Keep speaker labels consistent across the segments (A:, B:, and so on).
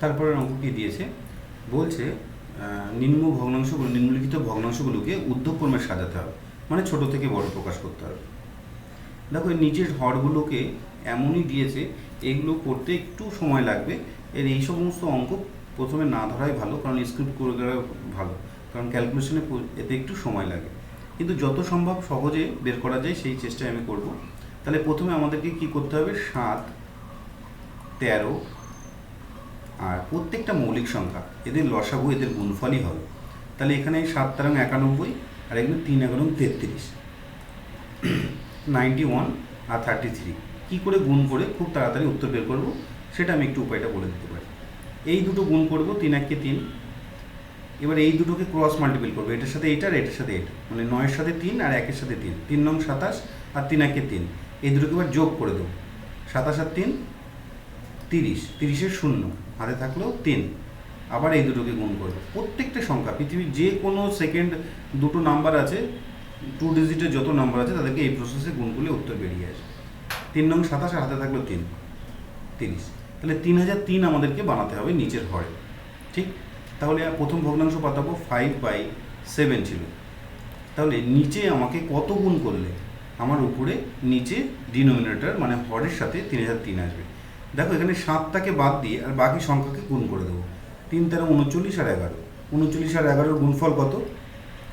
A: তারপরে অঙ্ক কি দিয়েছে। বলছে নিম্ন ভগ্নাংশগুলো নিম্নলিখিত ভগ্নাংশগুলোকে উদ্ধক্রমে সাজাতে হবে। মানে ছোট থেকে বড় প্রকাশ করতে হবে। দেখো নিচের হরগুলোকে এমনই দিয়েছে, এগুলো করতে একটু সময় লাগবে। এর এই সমস্ত অঙ্ক প্রথমে না ধরাই ভালো, কারণ স্ক্রিপ্ট করে দেওয়া ভালো। কারণ ক্যালকুলেশনে এতে একটু সময় লাগে। কিন্তু যত সম্ভব সহজে বের করা যায়, সেই চেষ্টাই আমি করব। তাহলে প্রথমে আমাদেরকে কি করতে হবে? সাত, তেরো আর প্রত্যেকটা মৌলিক সংখ্যা, এদের লসাগু, এদের গুণফলই হবে। তাহলে এখানে সাত তেরো একানব্বই আর এগুলো তিন এগারো তেত্রিশ। নাইনটি ওয়ান আর থার্টি থ্রি কী করে গুণ করে খুব তাড়াতাড়ি উত্তর বের করব, সেটা আমি একটু উপায়টা বলে দিতে পারি। এই দুটো গুণ করব, তিন এককে তিন। এবার এই দুটোকে ক্রস মাল্টিপল করব, এটার সাথে এটা আর এটার সাথে এটা মানে নয়ের সাথে তিন আর একের সাথে তিন। তিন নং সাতাশ আর তিন একে তিন। এই দুটোকে এবার যোগ করে দেবো। সাতাশ আর তিন, তিরিশ। তিরিশের শূন্য। হাতে থাকলেও তিন। আবার এই দুটোকে গুণ করব প্রত্যেকটা সংখ্যা, পৃথিবীর যে কোনো সেকেন্ড দুটো নাম্বার আছে টু ডিজিটের যত নাম্বার আছে, তাদেরকে এই প্রসেসে গুণ করলে উত্তর বেরিয়ে আসে। তিন নং সাতাশ, আর হাতে থাকল তিন। তিরিশ। তাহলে তিন হাজার তিন আমাদেরকে বানাতে হবে নিচের হরে। ঠিক? তাহলে প্রথম ভগ্নাংশ পাতাবো ফাইভ বাই সেভেন ছিল। তাহলে নিচে আমাকে কত গুণ করলে? আমার উপরে নিচে ডিনোমিনেটর মানে হরের সাথে তিন হাজার তিন আসবে। দেখো, এখানে সাতটাকে বাদ দিয়ে আর বাকি সংখ্যাকে গুণ করে দেবো। তিন তেরো, উনচল্লিশ আর এগারো। উনচল্লিশ আর এগারোর গুণফল কত?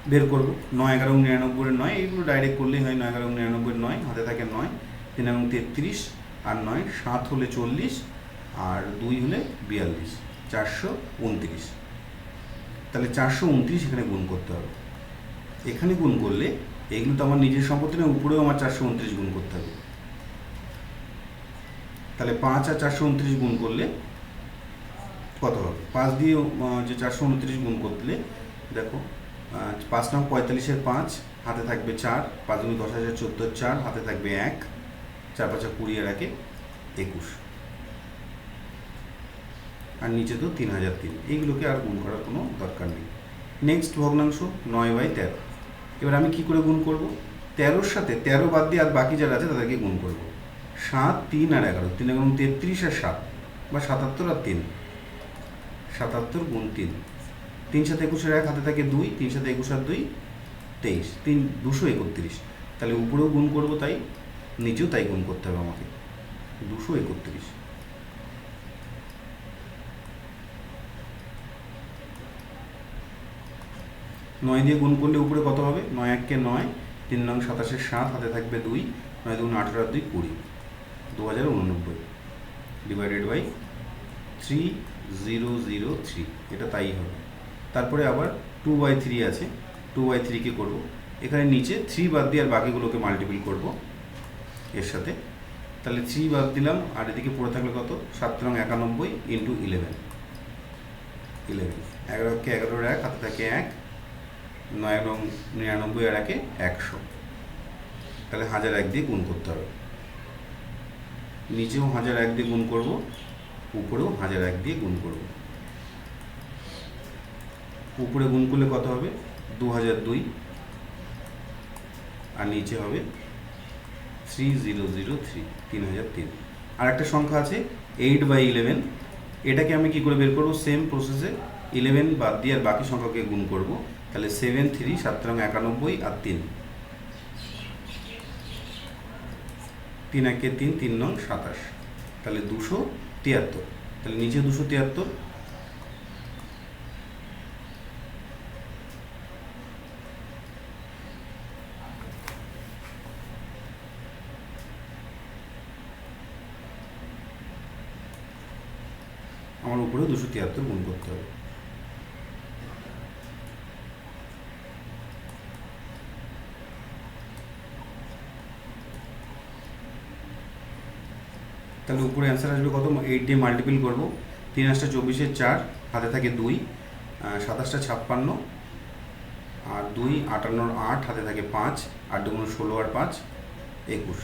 A: বের করব। নয়, এগারো নিরানব্বই নয় এগুলো ডাইরেক্ট করলেই হয়, নয়, এগারো নিরানব্বই নয়, হাতে থাকে নয়, তিন এবং তেত্রিশ, আর নয়, সাত হলে চল্লিশ, আর দুই হলে বিয়াল্লিশ, চারশো উনত্রিশ। তাহলে চারশো উনত্রিশ এখানে গুণ করতে হবে। এখানে গুণ করলে, এগুলো তো আমার নিজের সম্পত্তি না উপরেও আমার চারশো উনত্রিশ গুণ করতে হবে। তাহলে পাঁচ আর চারশো উনত্রিশ গুণ করলে কত হবে? পাঁচ দিয়ে যে চারশো উনত্রিশ গুণ করলে, দেখো পাঁচ নাম পঁয়তাল্লিশের পাঁচ, হাতে থাকবে চার, পাঁচ দুই দশ হাজার চোদ্দোর চার, হাতে থাকবে এক, চার পাঁচা কুড়ি আর একে একুশ। আর নিচে তো তিন হাজার তিন। এইগুলোকে আর গুণ করার কোনো দরকার নেই। নেক্সট ভগ্নাংশ নয় বাই তেরো। এবার আমি কি করে গুণ করব? তেরোর সাথে তেরো বাদ দিয়ে আর বাকি যারা আছে তাদেরকে গুণ করব। সাত, তিন আর এগারো। তিন এগারো তেত্রিশ আর সাত। বা সাতাত্তর আর তিন। সাতাত্তর গুণ তিন। তিন সাথে একুশের এক হাতে থাকে দুই, তিন সাথে একুশ আর দুই, তেইশ। তিন, দুশো একত্রিশ। তাহলে উপরেও গুণ করব তাই, নিচেও তাই গুণ করতে হবে আমাকে। দুশো একত্রিশ। নয় দিয়ে গুণ করলে উপরে কত হবে? নয় এককে নয়, তিন নং সাতাশের সাত, হাতে থাকবে দুই, নয় দুগুণ আঠেরো আর দুই কুড়ি। দু হাজার উননব্বই divided by three zero zero three এটা তাই হবে। তারপরে আবার টু বাই থ্রি আছে। টু বাই থ্রিকে করব। এখানে নিচে থ্রি বাদ দিয়ে আর বাকিগুলোকে মাল্টিপল করব এর সাথে। তাহলে থ্রি বাদ দিলাম। আর এদিকে পড়ে থাকলে কত? সাত রং একানব্বই ইন্টু ইলেভেন ইলেভেন এগারোকে এগারোর এক হাতে থাকে এক, নয় এবং নিরানব্বই আর একে একশো। তাহলে হাজার এক দিয়ে গুণ করতে হবে। নিচেও হাজার এক দিয়ে গুণ করব, উপরেও হাজার এক দিয়ে গুণ করব। উপরে গুণ করলে কত হবে? দু হাজার দুই। আর নিচে হবে থ্রি জিরো জিরো থ্রি তিন হাজার তিন। আর একটা সংখ্যা আছে এইট বাই ইলেভেন এটাকে আমি কি করে বের করব? সেম প্রসেসে ইলেভেন বাদ দিয়ে আর বাকি সংখ্যাকে গুণ করব। তাহলে সেভেন থ্রি সাত একানব্বই আর তিন। তিন একে তিন তিন নং সাতাশ। তাহলে দুশো তিয়াত্তর। তাহলে নিচে দুশো তিয়াত্তর। আমার উপরে দুশো তিয়াত্তর গুণ করতে হবে। তাহলে উপরে অ্যান্সার আসবে কত? এইট দিয়ে মাল্টিপল করব। তিন আটটা চব্বিশের চার, হাতে থাকে দুই সাতাশটা ছাপ্পান্ন, আর দুই আটান্নর আট, হাতে থাকে পাঁচ, আট দুগুণ ষোলো আর পাঁচ, একুশ।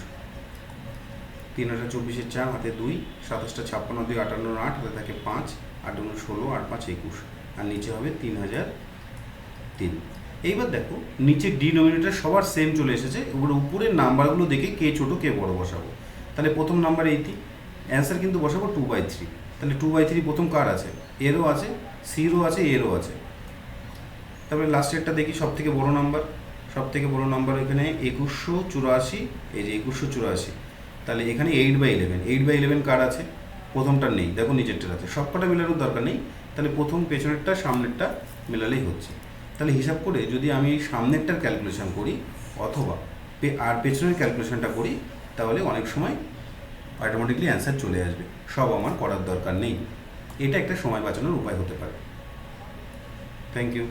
A: তিন আটটা চব্বিশের চার, হাতে দুই সাতাশটা ছাপ্পান্ন, দুই আটান্নর আট, হাতে থাকে পাঁচ, আট দুগুণ ষোলো আর পাঁচ, একুশ। আর নিচে হবে তিন হাজার তিন। এইবার দেখো, নিচে ডিনোমিনেটর সবার সেম চলে এসেছে, এবার উপরের নাম্বারগুলো দেখে কে ছোট, কে বড় বসাবো। তাহলে প্রথম নাম্বার এইটি। অ্যান্সার কিন্তু বসাবো টু বাই থ্রি তাহলে টু বাই থ্রি প্রথম কার আছে? এরও আছে সিরও আছে এরও আছে। তারপরে লাস্টেরটা দেখি সব থেকে বড় নাম্বার সব থেকে বড়ো নাম্বার এখানে একুশশো চুরাশি। এই যে একুশশো চুরাশি। তাহলে এখানে eight by eleven eight by eleven কার আছে? প্রথমটা নেই। দেখো নিচেরটার আছে। সবকটা মেলানোর দরকার নেই। তাহলে প্রথম পেছনেরটা, সামনেরটা মেলালেই হচ্ছে। তাহলে হিসাব করে যদি আমি সামনেরটার ক্যালকুলেশন করি, অথবা আর পেছনের ক্যালকুলেশনটা করি তাহলে অনেক সময় অটোমেটিকলি অ্যান্সার চলে আসবে। সব আমার করার দরকার নেই। এটা একটা সময় বাঁচানোর উপায় হতে পারে। Thank you